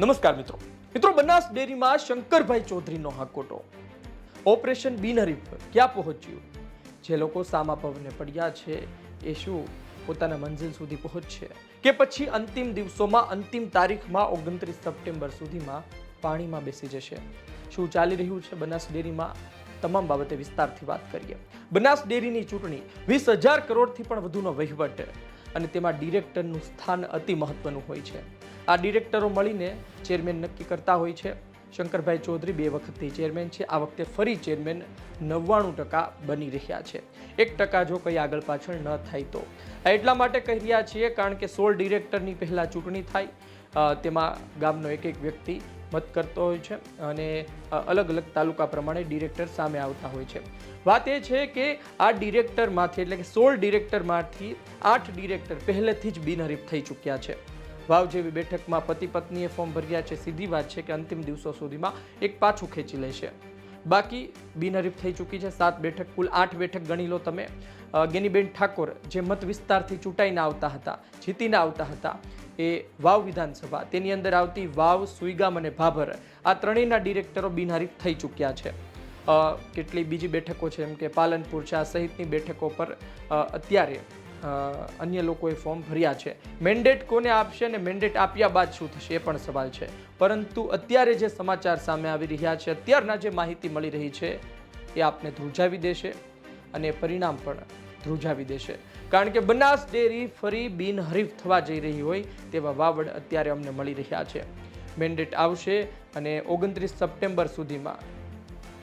નમસ્કાર મિત્રો. મિત્રો, બનાસ ડેરીમાં શંકરભાઈ ચૌધરીનો હાકોટો. ઓપરેશન બિનહરીફ ક્યાં પહોંચ્યું? જે લોકો સામા પવને પડ્યા છે, એ શું પોતાના મંઝિલ સુધી પહોંચશે? કે પછી અંતિમ દિવસોમાં, અંતિમ તારીખમાં, ઓગણત્રીસ સપ્ટેમ્બર સુધીમાં પાણીમાં બેસી જશે? શું ચાલી રહ્યું છે બનાસ ડેરીમાં? તમામ બાબતે વિસ્તારથી વાત કરીએ. બનાસ ડેરીની ચૂંટણી વીસ હજાર કરોડથી પણ વધુનો વહીવટ. અને તેમાં ડિરેક્ટરનું સ્થાન અતિ મહત્વનું હોય છે. આ ડિરેક્ટરો મળીને ચેરમેન નક્કી કરતા હોય છે. શંકરભાઈ ચૌધરી બે વખતથી ચેરમેન છે. આ વખતે ફરી ચેરમેન નવ્વાણું ટકા બની રહ્યા છે. એક ટકા જો કંઈ આગળ પાછળ ન થાય તો. આ એટલા માટે કહી રહ્યા છીએ કારણ કે સોળ ડિરેક્ટરની પહેલાં ચૂંટણી થાય. તેમાં ગામનો એક એક વ્યક્તિ મત કરતો હોય છે અને અલગ અલગ તાલુકા પ્રમાણે ડિરેક્ટર સામે આવતા હોય છે. વાત એ છે કે આ ડિરેક્ટરમાંથી એટલે કે સોળ ડિરેક્ટરમાંથી આઠ ડિરેક્ટર પહેલેથી જ બિનહરીફ થઈ ચૂક્યા છે. વાવ જેવી બેઠકમાં પતિ પત્નીએ ફોર્મ ભર્યા છે, સીધી વાત છે કે અંતિમ દિવસો સુધીમાં એક પાછું ખેંચી લેશે. બાકી બિનહરીફ થઈ ચૂકી છે, સાત બેઠક, કુલ આઠ બેઠક ગણી લો તમે. ગેનીબેન ઠાકોર જે મત વિસ્તારથી ચૂંટાઈને આવતા હતા, જીતીને આવતા હતા, એ વાવ વિધાનસભા, તેની અંદર આવતી વાવ, સુઈગામ અને ભાભર, આ ત્રણેયના ડિરેક્ટરો બિનહરીફ થઈ ચૂક્યા છે. કેટલી બીજી બેઠકો છે, એમ કે પાલનપુર છે, આ સહિતની બેઠકો પર અત્યારે અન્ય લોકોએ ફોર્મ ભર્યા છે. મેન્ડેટ કોને આપશે અને મેન્ડેટ આપ્યા બાદ શું થશે, એ પણ સવાલ છે. પરંતુ અત્યારે જે સમાચાર સામે આવી રહ્યા છે, અત્યારના જે માહિતી મળી રહી છે, એ આપને ધ્રુજાવી દેશે. અને પરિણામ પણ ધ્રુજાવી દેશે. કારણ કે બનાસ ડેરી ફરી બિનહરીફ થવા જઈ રહી હોય તેવા વાવડ અત્યારે અમને મળી રહ્યા છે. મેન્ડેટ આવશે અને ઓગણત્રીસ સપ્ટેમ્બર સુધીમાં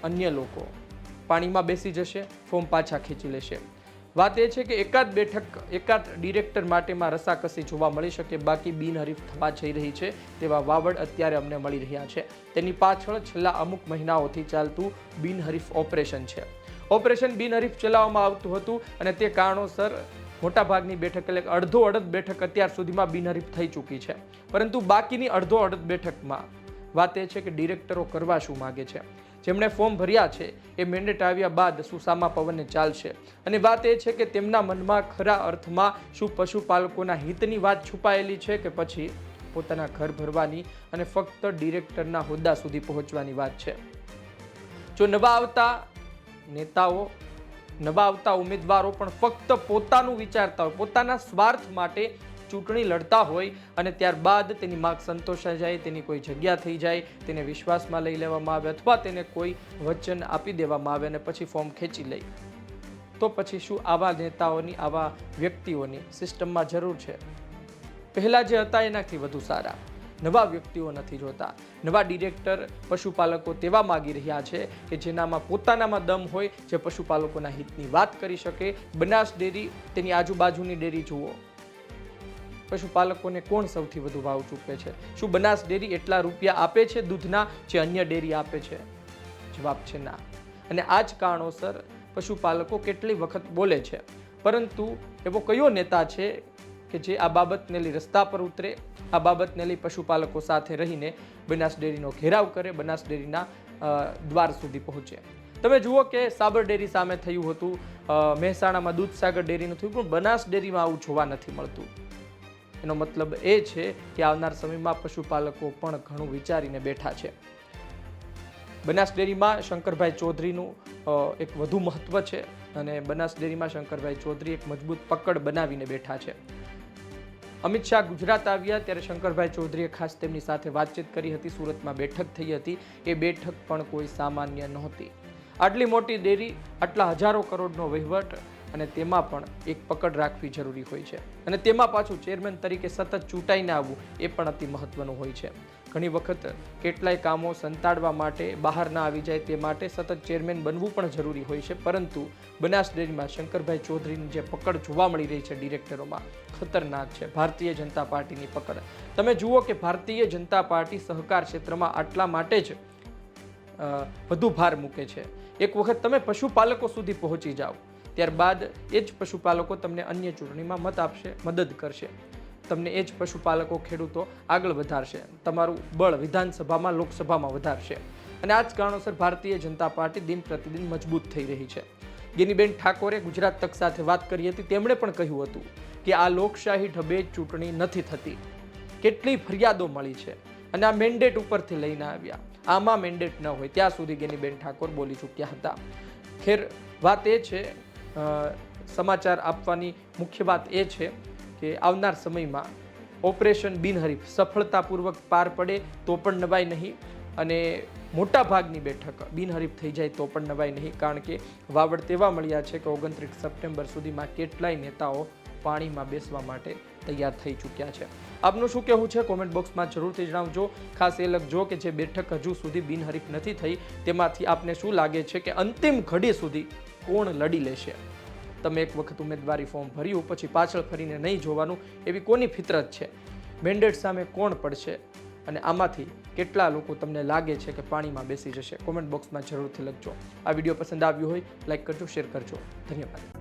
અન્ય લોકો પાણીમાં બેસી જશે, ફોર્મ પાછા ખેંચી લેશે. વાત એ છે કે એકાદ બેઠક, એકાદ ડિરેક્ટર માટેમાં રસાકસી જોવા મળી શકે, બાકી બિનહરીફ થવા જઈ રહી છે તેવા વાવડ અત્યારે અમને મળી રહ્યા છે. તેની પાછળ છેલ્લા અમુક મહિનાઓથી ચાલતું બિનહરીફ ઓપરેશન છે. ઓપરેશન બિનહરીફ ચલાવવામાં આવતું હતું અને તે કારણોસર મોટાભાગની બેઠક, એટલે અડધો અડધ બેઠક અત્યાર સુધીમાં બિનહરીફ થઈ ચૂકી છે. પરંતુ બાકીની અડધો અડધ બેઠકમાં વાત એ છે કે ડિરેક્ટરો કરવા શું માગે છે? જેમણે ફોર્મ ભર્યા છે, એ મેન્ડેટ આવ્યા બાદ શું સામા પવનને ચાલશે. અને વાત એ છે કે તેમના મનમાં ખરા અર્થમાં શું પશુપાલકોના હિતની વાત છુપાયેલી છે કે પછી પોતાના ઘર ભરવાની અને ફક્ત ડિરેક્ટરના હોદ્દા સુધી પહોંચવાની વાત છે? જો નવા આવતા નેતાઓ નબાવતા ઉમેદવારો પણ ફક્ત પોતાનું વિચારતા હોય, પોતાના સ્વાર્થ માટે ચૂંટણી લડતા હોય અને ત્યારબાદ તેની માગ સંતોષાઈ જાય, તેની કોઈ જગ્યા થઈ જાય, તેને વિશ્વાસમાં લઈ લેવામાં આવે અથવા તેને કોઈ વચન આપી દેવામાં આવે અને પછી ફોર્મ ખેંચી લે. તો પછી શું આવા નેતાઓની, આવા વ્યક્તિઓની સિસ્ટમમાં જરૂર છે? પહેલાં જે હતા એનાથી વધુ સારા. નવા વ્યક્તિઓ નથી જોતા. નવા ડિરેક્ટર, પશુપાલકો તેવા માગી રહ્યા છે કે જેનામાં પોતાનામાં દમ હોય જે પશુપાલકોના હિતની વાત કરી શકે. બનાસ ડેરી, તેની આજુબાજુની ડેરી જુઓ. પશુપાલકોને કોણ સૌથી વધુ ભાવ ચૂકવે છે? શું બનાસ ડેરી એટલા રૂપિયા આપે છે દૂધના જે અન્ય ડેરી આપે છે? જવાબ છે ના. અને આ જ કારણોસર પશુપાલકો કેટલી વખત બોલે છે. પરંતુ એવો કયો નેતા છે કે જે આ બાબતને લઈ રસ્તા પર ઉતરે, આ બાબતને લઈ પશુપાલકો સાથે રહીને બનાસ ડેરીનો ઘેરાવ કરે, બનાસ ડેરીના દ્વાર સુધી પહોંચે. તમે જુઓ કે સાબર ડેરી સામે થયું હતું. મહેસાણામાં દૂધસાગર ડેરીનું થયું પણ બનાસ ડેરીમાં આવું જોવા નથી મળતું. એનો મતલબ એ છે કે આવનાર સમયમાં પશુપાલકો પણ ઘણું વિચારીને બેઠા છે. બનાસ ડેરીમાં શંકરભાઈ ચૌધરીનું એક વધુ મહત્વ છે અને બનાસ ડેરીમાં શંકરભાઈ ચૌધરી એક મજબૂત પકડ બનાવીને બેઠા છે. અમિત શાહ ગુજરાત આવ્યા ત્યારે શંકરભાઈ ચૌધરીએ ખાસ તેમની સાથે વાતચીત કરી હતી. સુરતમાં બેઠક થઈ હતી. એ બેઠક પણ કોઈ સામાન્ય નહોતી. આટલી મોટી ડેરી આટલા હજારો કરોડનો વહીવટ અને તેમાં પણ એક પકડ રાખવી જરૂરી હોય છે. અને તેમાં પાછું ચેરમેન તરીકે સતત ચૂંટાઈને આવવું એ પણ અતિ મહત્વનું હોય છે. ઘણી વખત કેટલાય કામો સંતાડવા માટે બહાર ના આવી જાય તે માટે સતત ચેરમેન બનવું પણ જરૂરી હોય છે. પરંતુ બનાસ ડેરીમાં શંકરભાઈ ચૌધરીની જે પકડ જોવા મળી રહી છે ડિરેક્ટરોમાં, ખતરનાક છે. ભારતીય જનતા પાર્ટીની પકડ. તમે જુઓ કે ભારતીય જનતા પાર્ટી સહકાર ક્ષેત્રમાં આટલા માટે જ વધુ ભાર મૂકે છે. એક વખત તમે પશુપાલકો સુધી પહોંચી જાઓ. ત્યારબાદ એ જ પશુપાલકો તમને અન્ય ચૂંટણીમાં મત આપશે, મદદ કરશે. તમને એ જ પશુપાલકો ખેડૂતો આગળ વધારશે. તમારું બળ વિધાનસભામાં, લોકસભામાં વધારશે. અને આ જ કારણોસર ભારતીય જનતા પાર્ટી દિન પ્રતિદિન મજબૂત થઈ રહી છે. ગેનીબેન ઠાકોરે ગુજરાત તક સાથે વાત કરી હતી, તેમણે પણ કહ્યું હતું કે આ લોકશાહી ઢબે ચૂંટણી નથી થતી. કેટલી ફરિયાદો મળી છે. અને આ મેન્ડેટ ઉપરથી લઈને આવ્યા. આમાં મેન્ડેટ ન હોય, ત્યાં સુધી ગેનીબેન ઠાકોર બોલી ચૂક્યા હતા. ખેર વાત એ છે સમાચાર આપવાની મુખ્ય વાત એ છે કે આવનાર સમયમાં ઓપરેશન બિનહરીફ સફળતાપૂર્વક પાર પડે તો પણ નવાય નહીં અને મોટા ભાગની બેઠક બિનહરીફ થઈ જાય તો પણ નવાય નહીં. કારણ કે વાવડ તેવા મળ્યા છે કે ઓગણત્રીસ સપ્ટેમ્બર સુધીમાં કેટલાય નેતાઓ પાણીમાં બેસવા માટે તૈયાર થઈ ચૂક્યા છે. આપનું શું કહેવું છે? કોમેન્ટ બોક્સમાં જરૂરથી જણાવજો. ખાસ એ લખજો કે જે બેઠક હજુ સુધી બિનહરીફ નથી થઈ તેમાંથી આપને શું લાગે છે કે અંતિમ ઘડી સુધી કોણ લડી લેશે? તમે એક વખત ઉમેદવારી ફોર્મ ભર્યું, પછી પાછળ ફરીને નહીં જોવાનું, એવી કોની ફિતરત છે? મેન્ડેટ સામે કોણ પડશે? અને આમાંથી કેટલા લોકો તમને લાગે છે કે પાણીમાં બેસી જશે? કોમેન્ટ બોક્સમાં જરૂરથી લખજો. આ વીડિયો પસંદ આવ્યો હોય લાઇક કરજો શેર કરજો. ધન્યવાદ.